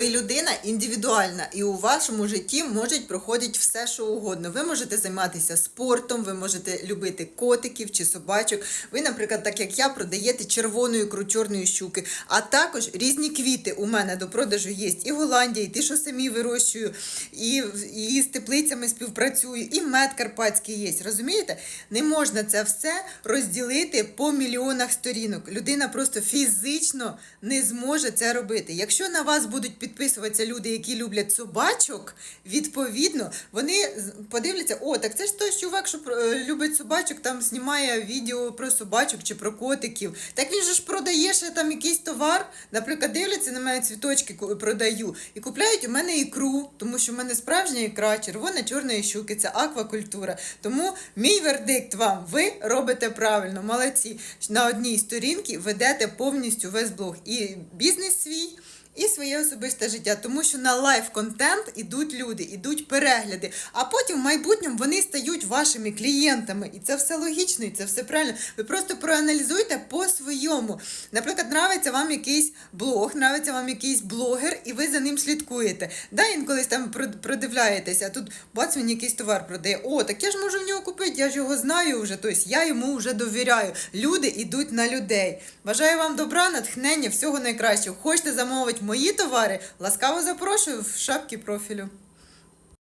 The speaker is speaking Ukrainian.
Ви людина індивідуальна, і у вашому житті може проходити все, що угодно. Ви можете займатися спортом, ви можете любити котиків чи собачок. Ви, наприклад, так як я, продаєте червону ікру чорної щуки, а також різні квіти у мене до продажу є. І Голландія, і ті, що самі вирощую, і, і з теплицями співпрацюю, і мед карпатський є. Розумієте? Не можна це все розділити по мільйонах сторінок. Людина просто фізично не зможе це робити. Якщо на вас будуть підписуватися люди, які люблять собачок, відповідно, вони подивляться, о, так це ж той чувак, що е, любить собачок, там знімає відео про собачок чи про котиків. Так він же ж продає ще там якийсь товар. Наприклад, дивляться на мене цвіточки продаю і купляють у мене ікру, тому що в мене справжня ікра, червона чорної щуки, це аквакультура. Тому мій вердикт вам: ви робите правильно, молодці. На одній сторінці ведете повністю весь блог і бізнес свій. І своє особисте життя, тому що на лайв контент ідуть люди, ідуть перегляди, а потім в майбутньому вони стають вашими клієнтами. І це все логічно, і це все правильно. Ви просто проаналізуйте по-своєму. Наприклад, нравиться вам якийсь блог, нравиться вам якийсь блогер, і ви за ним слідкуєте. Да, інколи там прод- продивляєтеся, а тут бац, він якийсь товар продає. О, так я ж можу в нього купити, я ж його знаю вже. Тобто я йому вже довіряю. Люди йдуть на людей. Бажаю вам добра, натхнення, всього найкращого. Хочете замовити мої товари? Ласкаво запрошую в шапки профілю.